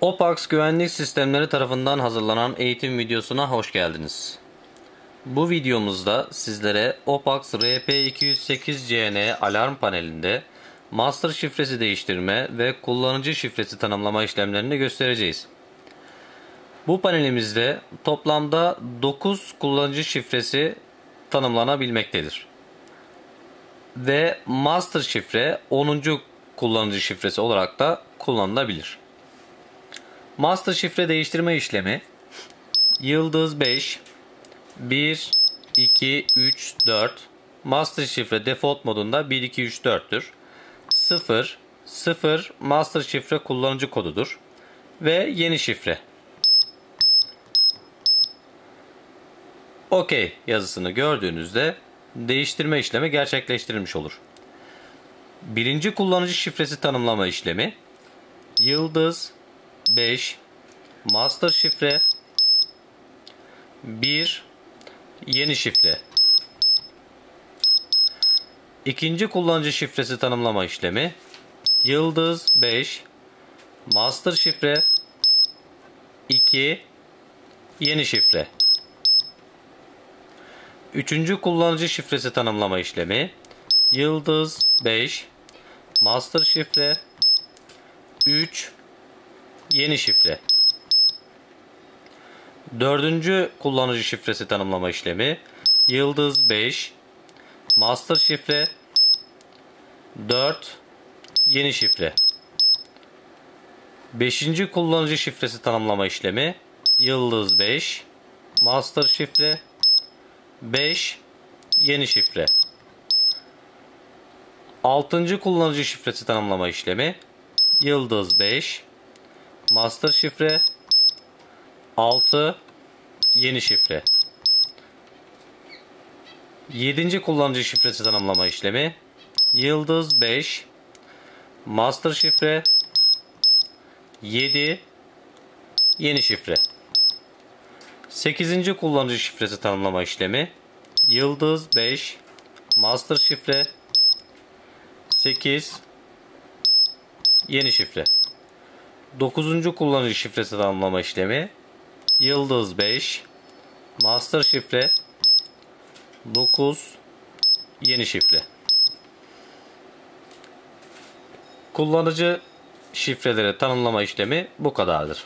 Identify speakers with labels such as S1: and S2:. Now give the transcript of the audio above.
S1: OPAX güvenlik sistemleri tarafından hazırlanan eğitim videosuna hoş geldiniz. Bu videomuzda sizlere OPAX RP208CN alarm panelinde master şifresi değiştirme ve kullanıcı şifresi tanımlama işlemlerini göstereceğiz. Bu panelimizde toplamda 9 kullanıcı şifresi tanımlanabilmektedir. Ve master şifre 10. kullanıcı şifresi olarak da kullanılabilir. Master şifre değiştirme işlemi yıldız 5 1 2 3 4 Master şifre default modunda 1 2 3 4'tür. 0 0 master şifre kullanıcı kodudur ve yeni şifre. OK yazısını gördüğünüzde değiştirme işlemi gerçekleştirilmiş olur. Birinci kullanıcı şifresi tanımlama işlemi yıldız 5 master şifre. 1 yeni şifre. İkinci kullanıcı şifresi tanımlama işlemi. Yıldız 5 master şifre. 2 yeni şifre. Üçüncü kullanıcı şifresi tanımlama işlemi. Yıldız 5 master şifre. 3 Yeni şifre. Dördüncü kullanıcı şifresi tanımlama işlemi. Yıldız 5. Master şifre. 4. Yeni şifre. Beşinci kullanıcı şifresi tanımlama işlemi. Yıldız 5. Master şifre. 5. Yeni şifre. Altıncı kullanıcı şifresi tanımlama işlemi. Yıldız 5. Master şifre. 6 yeni şifre. 7. kullanıcı şifresi tanımlama işlemi. Yıldız 5 Master şifre. 7 yeni şifre. 8. kullanıcı şifresi tanımlama işlemi. Yıldız 5 Master şifre. 8 yeni şifre 9. kullanıcı şifresi tanımlama işlemi Yıldız 5 Master şifre 9 Yeni şifre Kullanıcı şifreleri tanımlama işlemi bu kadardır.